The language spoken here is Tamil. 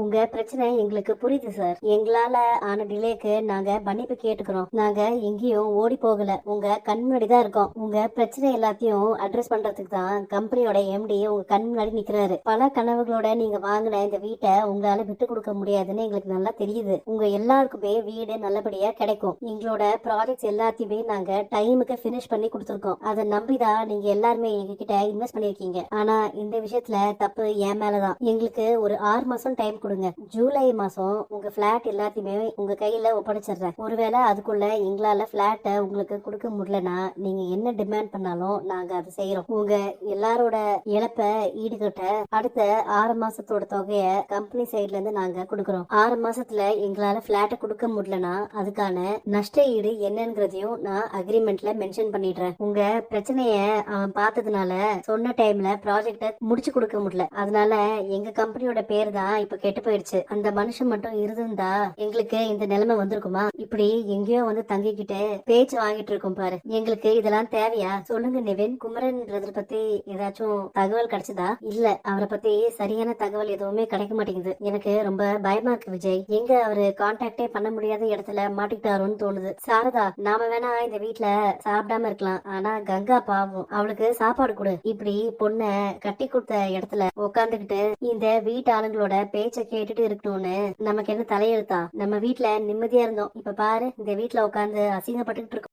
உங்க பிரச்சனை எங்களுக்கு புரியுது சார். எங்களால ஆன டிலேக்கு நாங்க மன்னிப்பு கேட்டுக்கிறோம். நாங்க எங்கேயும் ஓடி போகல. உங்க கண் முன்னாடி தான் இருக்கோம். உங்க பிரச்சனை எல்லாத்தையும் அட்ரஸ் பண்றதுக்கு தான் கம்பெனியோட எம்டி உங்க கண் முன்னாடி நிக்கிறாரு. பல கனவுகளோட நீங்க வாங்கின இந்த வீட்டை உங்களால விட்டு கொடுக்க முடியாதுன்னு எங்களுக்கு நல்லா தெரியுது. உங்க எல்லாருக்குமே வீடு நல்லபடியா கிடைக்கும். எங்களோட ப்ராஜெக்ட்ஸ் எல்லாத்தையுமே நாங்க டைமுக்கு ஃபினிஷ் பண்ணி கொடுத்துருக்கோம். அதை நம்பிதான் நீங்க எல்லாருமே எங்க கிட்ட இன்வெஸ்ட் பண்ணிருக்கீங்க ஆனா இந்த விஷயத்துல தப்பு என் மேலதான். எங்களுக்கு ஒரு ஆறு மாசம் டைம் கொடுங்க. ஜூலை மாசம் உங்க பிளாட் எல்லாத்தையுமே உங்க கையில ஒப்படைச்சிடுறேன். ஒருவேளை அதுக்குள்ள எங்களால பிளாட்டை உங்களுக்கு கொடுக்க முடியலன்னா நீங்க என்ன டிமாண்ட் பண்ணாலும் நாங்க அதை செய்யறோம் உங்க எல்லாரோட இழப்ப ஈடுகட்ட அடுத்த ஆறு மாசத்தோட தொகைய கம்பெனி சைட்ல இருந்து நாங்க கொடுக்கறோம். ஆறு மாசத்துல எங்களால பிளாட்டை கொடுக்க முடியலன்னா அதுக்கான நஷ்ட ஈடு என்னங்கிறதையும் நான் அக்ரிமெண்ட்ல மென்ஷன் பண்ணிடுறேன். உங்க பிரச்சனைய அவன் பார்த்ததுனால சொன்ன டைம்ல ப்ராஜெக்ட முடிச்சு கொடுக்க முடியல. அதனால எங்க கம்பெனியோட பேர் தான் இப்ப கெட்டு போயிடுச்சு. அந்த மனுஷன் மட்டும் இருந்திருந்தா எங்களுக்கு இந்த நிலைமை வந்திருக்குமா? இப்படி எங்கேயோ வந்து தங்கிக்கிட்டு பேச்சு வாங்கிட்டு இருக்கும் பாரு. எங்களுக்கு இதெல்லாம் தேவையா? சொல்லுங்க நிவின். குமரன்ன்றத பத்தி ஏதாச்சும் தகவல் கிடைச்சதா? இல்ல அவரை பத்தி சரியான தகவல் எதுவுமே கிடைக்க மாட்டேங்குது. எனக்கு ரொம்ப பயமா இருக்கு விஜய். எங்க அவரு கான்டாக்டே பண்ண முடியாத இடத்துல மாட்டிக்கிட்டாரோன்னு தோணுது. சாரதா நாம வேணா இந்த வீட்டுல சாப்பிடாம இருக்கலாம். ஆனா கங்கா பாவம். அவளுக்கு சாப்பாடு கொடு. இப்படி பொண்ண கட்டி கொடுத்த இடத்துல உட்காந்துக்கிட்டு இந்த வீட்டு ஆளுங்களோட பேச்ச கேட்டுட்டு இருக்கணும்னு நமக்கு என்ன தலையெழுத்தா? நம்ம வீட்டுல நிம்மதியா இருந்தோம். இப்ப பாரு இந்த வீட்டுல உட்காந்து அசிங்கப்பட்டுக்கிட்டு இருக்கோம்.